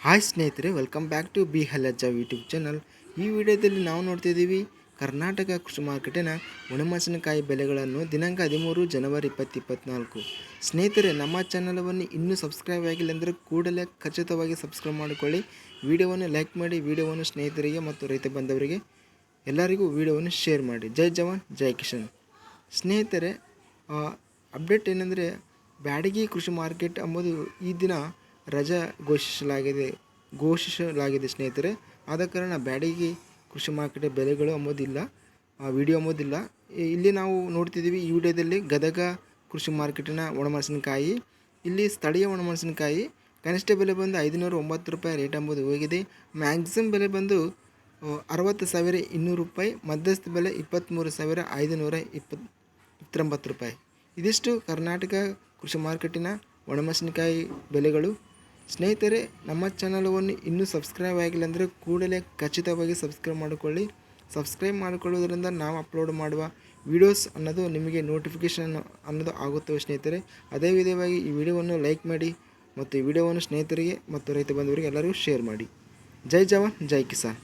Hi ಸ್ನೇಹಿತರೆ welcome back to B Halajja YouTube channel ಈ ವಿಡಿಯೋದಲ್ಲಿ ನಾವು ನೋಡ್ತಿದ್ದೀವಿ ಕರ್ನಾಟಕ ಕೃಷಿ ಮಾರ್ಕೆಟಿನ ಒಣಮೆಣಸಿನಕಾಯಿ ಬೆಲೆಗಳನ್ನು ದಿನಾಂಕ ಹದಿಮೂರು ಜನವರಿ ಇಪ್ಪತ್ತು ಇಪ್ಪತ್ತ್ನಾಲ್ಕು ಸ್ನೇಹಿತರೆ, ನಮ್ಮ ಚಾನಲವನ್ನು ಇನ್ನೂ ಸಬ್ಸ್ಕ್ರೈಬ್ ಆಗಿಲ್ಲ ಅಂದರೆ ಕೂಡಲೇ ಖಚಿತವಾಗಿ ಸಬ್ಸ್ಕ್ರೈಬ್ ಮಾಡಿಕೊಳ್ಳಿ. ವಿಡಿಯೋವನ್ನು ಲೈಕ್ ಮಾಡಿ, ವಿಡಿಯೋವನ್ನು ಸ್ನೇಹಿತರಿಗೆ ಮತ್ತು ರೈತ ಬಂಧವರಿಗೆ ಎಲ್ಲರಿಗೂ ವಿಡಿಯೋವನ್ನು ಶೇರ್ ಮಾಡಿ. ಜೈ ಜವಾನ್, ಜೈ ಕಿಶನ್ ಸ್ನೇಹಿತರೆ ಅಪ್ಡೇಟ್ ಏನಂದರೆ, ಬ್ಯಾಡಗಿ ಕೃಷಿ ಮಾರ್ಕೆಟ್ ಅಂಬೋದು ಈ ದಿನ ರಜಾ ಘೋಷಿಸಲಾಗಿದೆ ಘೋಷಿಸಲಾಗಿದೆ ಸ್ನೇಹಿತರೆ. ಆದ ಕಾರಣ ಬ್ಯಾಡಗಿ ಕೃಷಿ ಮಾರ್ಕೆಟ್ ಬೆಲೆಗಳು ಅಂಬೋದಿಲ್ಲ ವಿಡಿಯೋ ಅಂಬೋದಿಲ್ಲ. ಇಲ್ಲಿ ನಾವು ನೋಡ್ತಿದ್ದೀವಿ ಈ ವಿಡಿಯೋದಲ್ಲಿ ಗದಗ ಕೃಷಿ ಮಾರ್ಕೆಟಿನ ಒಣಮೆಣಸಿನಕಾಯಿ. ಇಲ್ಲಿ ಸ್ಥಳೀಯ ಒಣಮೆಣಸಿನಕಾಯಿ ಕನಿಷ್ಠ ಬೆಲೆ ಬಂದು ಐದುನೂರ ಒಂಬತ್ತು ರೂಪಾಯಿ ರೇಟ್ ಎಂಬುದು ಹೋಗಿದೆ. ಮ್ಯಾಕ್ಸಿಮಮ್ ಬೆಲೆ ಬಂದು ಅರವತ್ತು ಸಾವಿರ ಇನ್ನೂರು ರೂಪಾಯಿ, ಮಧ್ಯಸ್ಥ ಬೆಲೆ ಇಪ್ಪತ್ತ್ಮೂರು ಸಾವಿರ ಐದುನೂರ ಇಪ್ಪತ್ತು ಇಪ್ಪತ್ತೊಂಬತ್ತು ರೂಪಾಯಿ. ಇದಿಷ್ಟು ಕರ್ನಾಟಕ ಕೃಷಿ ಮಾರ್ಕೆಟಿನ ಒಣಮೆಣಸಿನಕಾಯಿ ಬೆಲೆಗಳು. ಸ್ನೇಹಿತರೆ, ನಮ್ಮ ಚಾನಲನ್ನು ಇನ್ನೂ ಸಬ್ಸ್ಕ್ರೈಬ್ ಆಗಿಲ್ಲ ಅಂದರೆ ಕೂಡಲೇ ಖಚಿತವಾಗಿ ಸಬ್ಸ್ಕ್ರೈಬ್ ಮಾಡಿಕೊಳ್ಳಿ. ಸಬ್ಸ್ಕ್ರೈಬ್ ಮಾಡಿಕೊಳ್ಳೋದ್ರಿಂದ ನಾವು ಅಪ್ಲೋಡ್ ಮಾಡುವ ವಿಡಿಯೋಸ್ ಅನ್ನೋದು ನಿಮಗೆ ನೋಟಿಫಿಕೇಷನ್ ಅನ್ನೋದು ಆಗುತ್ತವೆ ಸ್ನೇಹಿತರೆ. ಅದೇ ವಿಧವಾಗಿ ಈ ವಿಡಿಯೋವನ್ನು ಲೈಕ್ ಮಾಡಿ ಮತ್ತು ಈ ವಿಡಿಯೋವನ್ನು ಸ್ನೇಹಿತರಿಗೆ ಮತ್ತು ರೈತ ಬಂಧುವರಿಗೆ ಎಲ್ಲರಿಗೂ ಶೇರ್ ಮಾಡಿ. ಜೈ ಜವಾನ್, ಜೈ ಕಿಸಾನ್.